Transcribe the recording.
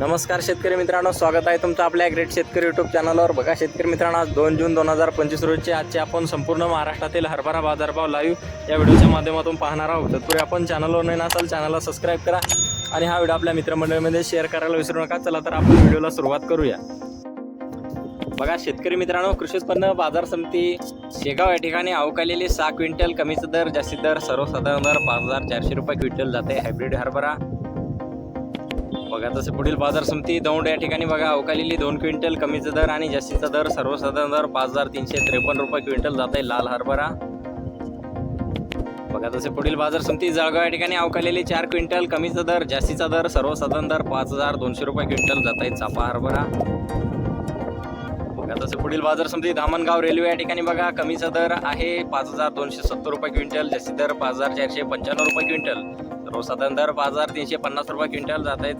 नमस्कार शेतकरी मित्रांनो स्वागत आहे तुमचं आपल्या ग्रेट शेतकरी युट्यूब चॅनलवर बघा शेतकरी मित्रांनो आज दोन जून दोन हजार पंचवीस रोजचे आजचे आपण संपूर्ण महाराष्ट्रातील हरभरा बाजारभाव लाईव्ह या व्हिडिओच्या माध्यमातून पाहणार आहोत. तत्पूर्वी आपण चॅनलवर नाही असाल चॅनलला सबस्क्राईब करा आणि हा व्हिडिओ आपल्या मित्रमंडळीमध्ये शेअर करायला विसरू नका. चला तर आपण व्हिडिओला सुरुवात करूया. बघा शेतकरी मित्रांनो कृषी उत्पन्न बाजार समिती शेगाव या ठिकाणी अवकालेले सहा क्विंटल कमीचा दर जास्तीत दर सर्वसाधारण दर पाच हजार चारशे रुपये क्विंटल जाते. हायब्रिड हरभरा बघा तसे पुढील बाजार समिती दौंड या ठिकाणी बघा अवकालेली दोन क्विंटल कमीचा दर आणि जास्तीचा दर सर्वसाधारण दर पाच हजार तीनशे त्रेपन्न रुपये क्विंटल जात आहे लाल हरभरा. बघा तसे पुढील बाजार समिती जळगाव या ठिकाणी अवकालेली चार क्विंटल कमीचा दर जास्तीचा दर सर्वसाधारण दर पाच हजार दोनशे रुपये क्विंटल जात आहे चापा हरभरा. बघा तसे पुढील बाजार समिती धामणगाव रेल्वे या ठिकाणी बघा कमीचा दर आहे पाच हजार दोनशे सत्तर रुपये क्विंटल जास्ती दर पाच हजार चारशे पंच्याण्णव रुपये क्विंटल. सर्वसाधारण दर पाच हजार तीनशे पन्नास रुपये क्विंटल जात आहे